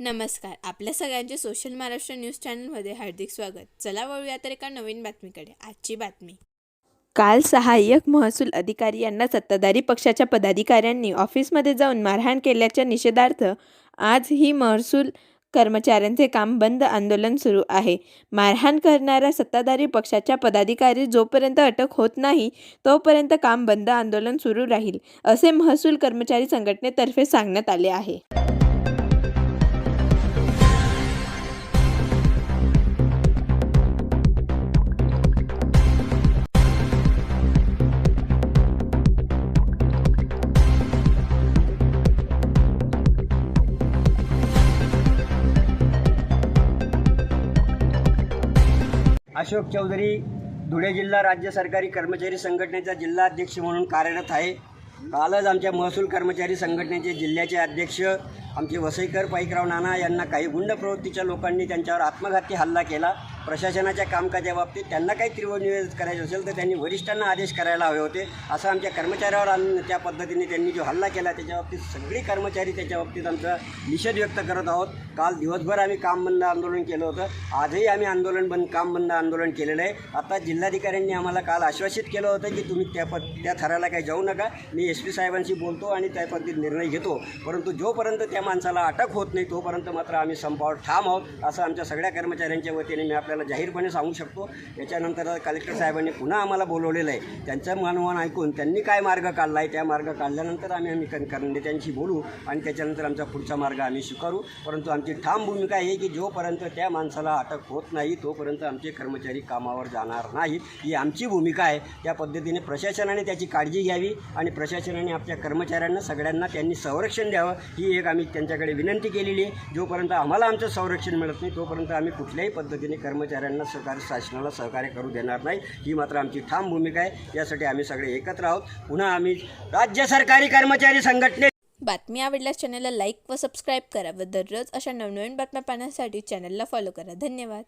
नमस्कार. आपल्या सगळ्यांचे सोशल महाराष्ट्र न्यूज चॅनलमध्ये हार्दिक स्वागत. चला वळूया तर एका नवीन बातमीकडे. आजची बातमी. काल सहाय्यक महसूल अधिकारी यांना सत्ताधारी पक्षाच्या पदाधिकाऱ्यांनी ऑफिसमध्ये जाऊन मारहाण केल्याच्या निषेधार्थ आज ही महसूल कर्मचाऱ्यांचे काम बंद आंदोलन सुरू आहे. मारहाण करणाऱ्या सत्ताधारी पक्षाच्या पदाधिकारी जोपर्यंत अटक होत नाही तोपर्यंत काम बंद आंदोलन सुरू राहील असे महसूल कर्मचारी संघटनेतर्फे सांगण्यात आले आहे. अशोक चौधरी धुळे जिल्हा राज्य सरकारी कर्मचारी संघटनेचा जिल्हा अध्यक्ष म्हणून कार्यरत आहे. कालच आमच्या महसूल कर्मचारी संघटनेचे जिल्ह्याचे अध्यक्ष आमचे वसईकर पाईकराव नाना यांना काही गुंड प्रवृत्तीच्या लोकांनी त्यांच्यावर आत्मघाती हल्ला केला. प्रशासनाच्या कामकाजा बाबतीत त्यांना काही तीव्र निवेदन करायचं असेल तर त्यांनी वरिष्ठांना आदेश करायला हवे होते. असं आमच्या कर्मचाऱ्यावर आम्ही त्या पद्धतीने त्यांनी जो हल्ला केला त्याच्या बाबतीत सगळी कर्मचारी त्याच्या बाबतीत आमचा निषेध व्यक्त करत आहोत. काल दिवसभर आम्ही काम बंद आंदोलन केलं होतं. आजही आम्ही आंदोलन बंद काम बंद आंदोलन केलेलं आहे. आता जिल्हाधिकाऱ्यांनी आम्हाला काल आश्वासित केलं होतं की तुम्ही त्या पद त्या थराला काही जाऊ नका. मी एस पी साहेबांशी बोलतो आणि त्या पद्धतीत निर्णय घेतो. परंतु जोपर्यंत त्या माणसाला अटक होत नाही तोपर्यंत मात्र आम्ही संपावर ठाम आहोत. असं आमच्या सगळ्या कर्मचाऱ्यांच्या वतीने मी आपल्याला जाहीरपणे सांगू शकतो. याच्यानंतर कलेक्टर साहेबांनी पुन्हा आम्हाला बोलवलेलं आहे. त्यांचं मानवान ऐकून त्यांनी काय मार्ग काढला आहे त्या मार्ग काढल्यानंतर आम्ही आम्ही कन- नेत्यांशी बोलू आणि त्याच्यानंतर आमचा पुढचा मार्ग आम्ही स्वीकारू. परंतु आमची ठाम भूमिका आहे की जोपर्यंत त्या माणसाला अटक होत नाही तोपर्यंत आमचे कर्मचारी कामावर जाणार नाहीत. ही आमची भूमिका आहे. त्या पद्धतीने प्रशासनाने त्याची काळजी घ्यावी आणि प्रशासनाने आपल्या कर्मचाऱ्यांना सगळ्यांना त्यांनी संरक्षण द्यावं. ही एक आम्ही त्यांच्याकडे विनंती केलेली आहे. जोपर्यंत आम्हाला आमचं संरक्षण मिळत नाही तोपर्यंत आम्ही कुठल्याही पद्धतीने कर्मचाऱ्यांना सहकार्य शासनाला सहकार्य करू देणार नाही. ही मात्र आमची ठाम भूमिका आहे. यासाठी आम्ही सगळे एकत्र आहोत. पुन्हा आम्ही राज्य सरकारी कर्मचारी संघटने बातमी आवडल्यास चॅनलला लाईक व सबस्क्राईब करा व दररोज अशा नवनवीन बातम्या पाहण्यासाठी चॅनलला फॉलो करा. धन्यवाद.